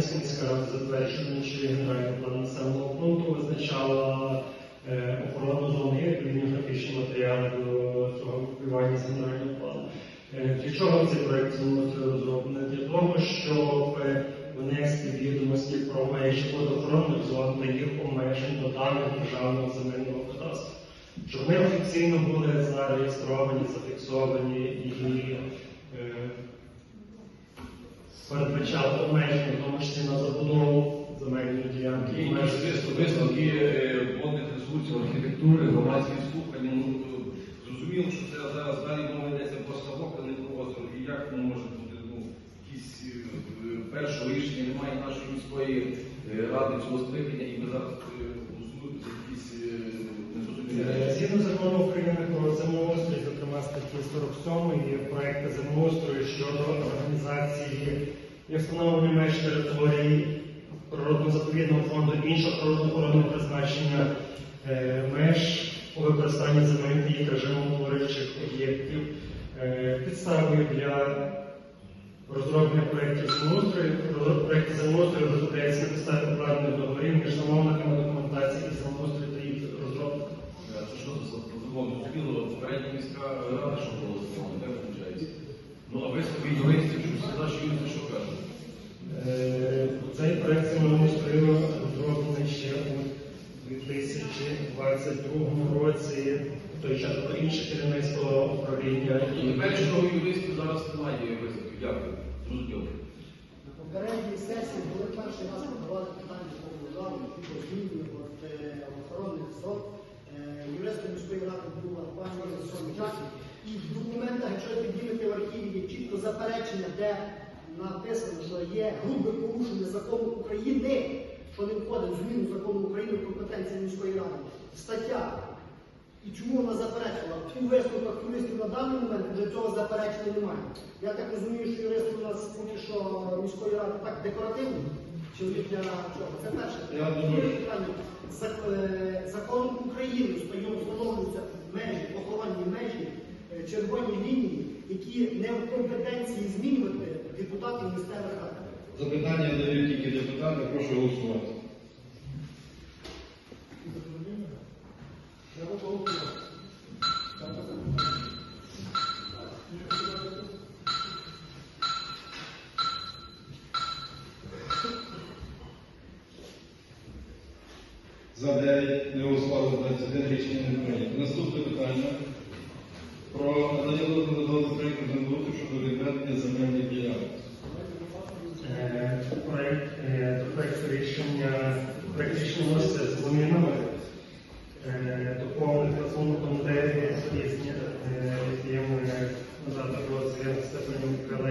Жовтневська міська рада затверджуючи генеральний план населеного пункту, визначала е, охорону зони як графічні матеріали до цього впливання з генерального плану. Е, Для чого цей землеустрою розроблений? Для того, щоб внести відомості про межі водоохоронних зон та їх обмежень до даних державного земельного кадастру. Щоб вони офіційно були зареєстровані, зафіксовані і висновки, е, водних ресурсів, архітектури, громадські слухання. Ну, зрозуміло, що це зараз далі мова йдеться про ставок, а не про остров. І як воно може бути ну, якісь е, першого рішення немає нашої міської е, ради цього скликання, і ми зараз голосуємо за якісь незрозумілі. Згідно закону України про землеустрій, зокрема статті 47 є проекти землеустрою щодо організації і встановлення меж території природно-заповідного фонду іншого природоохоронного призначення е, меж у використанні земель та їх режимоутворюючих об'єктів. Е, Підставою для розроблення проєктів землеустрою, розроб- проєкти землеустрою розробляється на підставі укладених договорів між замовниками документації і землеустрою та їх розробниками. А Це що за протокол? Зрозуміло, попередня міська рада, що голосувала, де виходить? Ну, а висновки юристів, що всі наші юристи що кажуть? Цей проект землеустрою розроблений ще у 2022 році, в той час інше керівництво управління І першого юристів зараз немає висновків. Дякую. Зрозуміло. На попередній сесії, коли перший раз подавали питання по зміни от, е, охоронних зон, е, юристом міської ради була пані Сомчак, і в документах, якщо ви піднімете в архіві, є чітко заперечення, де написано, що є грубе порушення закону України, що не входить в зміну закону України в компетенції міської ради. Стаття. І чому вона заперечила? У висновках юристів на даний момент вже цього заперечення немає. Я так розумію, що юристи у нас поки що міської ради так декоративні. Чи для чого? Це перше. Я думаю, е, Законом України встановлюються межі, охоронні межі, е, червоні лінії, які не в компетенції змінювати. Запитання дають тільки депутати, прошу голосувати. За 9 не голосували 21 рішення не прийнято. Наступне питання про надання дозволу до проєкту щодо відведення земельних ділянок. Е, проект, е, до проекту рішення проект рішення з змінами е, доповнити пунктом 9 різні, е, надати дозвіл Степані Миколаївні